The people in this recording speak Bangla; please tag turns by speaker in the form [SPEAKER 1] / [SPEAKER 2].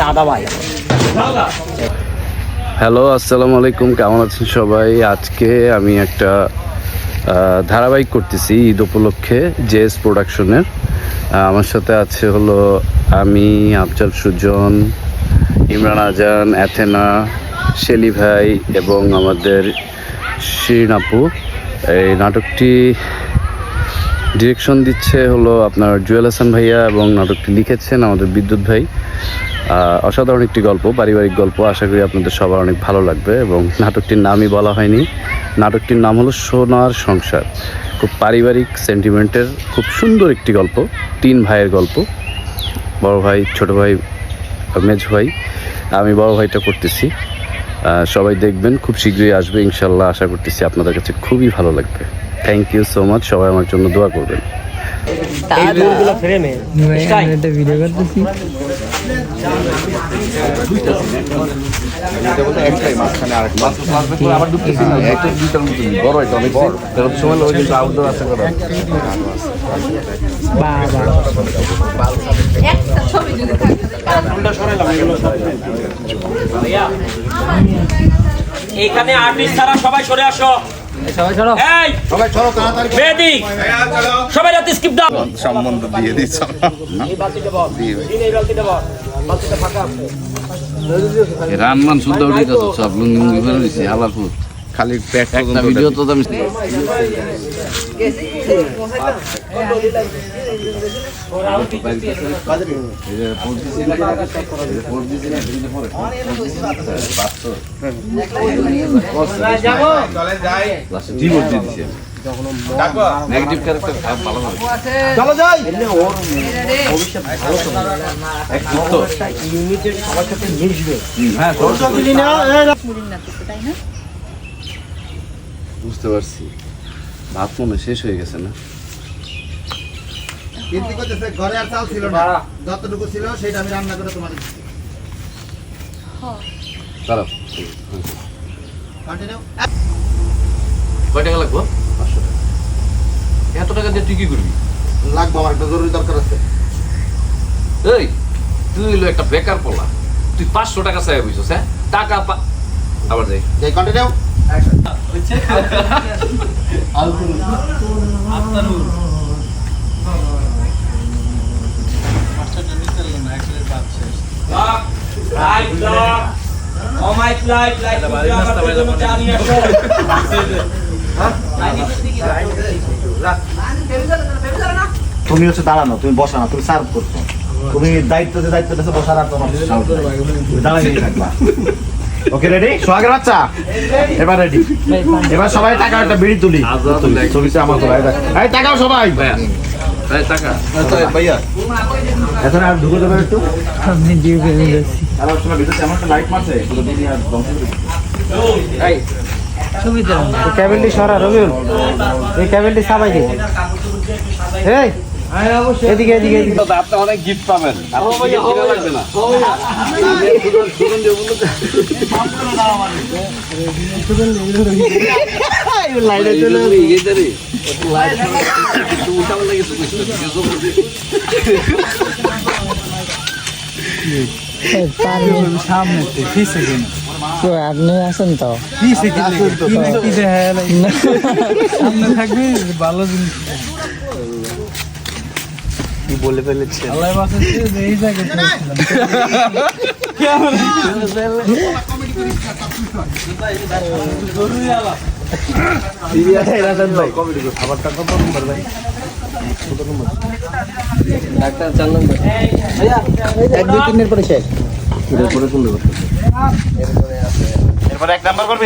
[SPEAKER 1] দাদা ভাই
[SPEAKER 2] হ্যালো আসসালামু আলাইকুম কেমন আছেন সবাই? আজকে আমি একটা ধারাবাহিক করতেছি ঈদ উপলক্ষে জেএস প্রোডাকশনের। আমার সাথে আছে হলো আমি আফজাল সুজন ইমরান আজান অ্যাথেনা শেলি ভাই এবং আমাদের শিরিন আপু। এই নাটকটি ডিরেকশন দিচ্ছে হলো আপনার জুয়েল হাসান ভাইয়া এবং নাটকটি লিখেছেন আমাদের বিদ্যুৎ ভাই। অসাধারণ একটি গল্প, পারিবারিক গল্প। আশা করি আপনাদের সবার অনেক ভালো লাগবে এবং নাটকটির নামই বলা হয়নি। নাটকটির নাম হলো সোনার সংসার। খুব পারিবারিক সেন্টিমেন্টের খুব সুন্দর একটি গল্প, তিন ভাইয়ের গল্প। বড় ভাই, ছোট ভাই, মেজ ভাই, আমি বড় ভাইটা করতেছি। সবাই দেখবেন, খুব শীঘ্রই আসবে, ইনশাল্লাহ। আশা করতেছি আপনাদের কাছে খুবই ভালো লাগবে। থ্যাংক ইউ সো মাচ সবাই আমার জন্য দোয়া করবেন।
[SPEAKER 1] ফ্রেমে।
[SPEAKER 3] একটা ভিডিও করতেছি। বাবা
[SPEAKER 4] একটা ছবি যদি
[SPEAKER 5] এখানে আর্টিস্ট ছাড়া সবাই সরে আসো।
[SPEAKER 1] সবাই চলো।
[SPEAKER 5] এই মেহেদি সবাই রাতে স্কিপ দাও।
[SPEAKER 6] সম্বন্ধ দিয়ে দিচ্ছ
[SPEAKER 5] এই বালতিটা বল। এই বালতিটা বল। বালতিটা ফাঁকা আছে।
[SPEAKER 2] রানমান শুদ্ধ উঠে তো সব লুঙ্গি
[SPEAKER 6] খালি পেট
[SPEAKER 2] একটা
[SPEAKER 6] পর্যন্ত
[SPEAKER 2] ভিডিও তো আমি নেগেটিভ ক্যারেক্টার ভালো হবে
[SPEAKER 1] ইউনিটের সবার সাথে মিশবে।
[SPEAKER 2] হ্যাঁ
[SPEAKER 4] তাই না?
[SPEAKER 2] বুঝতে পারছি। ভাত মনে শেষ হয়ে গেছে না?
[SPEAKER 7] ঘরে আর চাল ছিল না যতটুকু ছিল সেটা আমি রান্না করে তোমার
[SPEAKER 2] দাঁড়াও।
[SPEAKER 7] কন্টিনিউ
[SPEAKER 2] কয় টাকা লাগবো? পাঁচশো টাকা। এত টাকা দিয়ে তুই কি করবি?
[SPEAKER 7] লাগবে আমার একটা জরুরি দরকার আছে।
[SPEAKER 2] এই তুই হলো একটা বেকার পোলা। তুই পাঁচশো টাকা চাই বুঝছিস হ্যাঁ? টাকা পা আবার যাই।
[SPEAKER 7] যাই কন্টিনিউ তুমি হচ্ছে দাঁড়ানো তুমি বসা না তুমি সার্ভ করছ। তুমি দায়িত্ব যে দায়িত্ব বসার আর তোমার তুমি দাঁড়াই থাকবা। ওকে রেডি সোহাগের বাচ্চা? এবার রেডি এবার সবাই টাকা একটা বিড়ি তুলি। ছবিতে আমার তোলা এই টাকাও সবাই।
[SPEAKER 2] এই টাকা
[SPEAKER 7] এখন আর ঢুকে দেবে একটু?
[SPEAKER 3] আপনি
[SPEAKER 7] একটা লাইট মারছে
[SPEAKER 1] ক্যাবেলটি সরা রবিউল। এই ক্যাবেলটি সাবাই এই এদিকে এদিকে এদিকে।
[SPEAKER 2] আপনি অনেক গিফট পাবেন। লাগবে না।
[SPEAKER 3] সামনে তো আপনি আছেন তো ভালো জিনিস।
[SPEAKER 1] কি বলে ফেলেছে?
[SPEAKER 3] আল্লাহ বাঁচাচ্ছে যে এই
[SPEAKER 1] ডাক্তার চার নম্বর এক দুই তিনের পরে শেষ।
[SPEAKER 7] এরপরে এক নাম্বার করবি?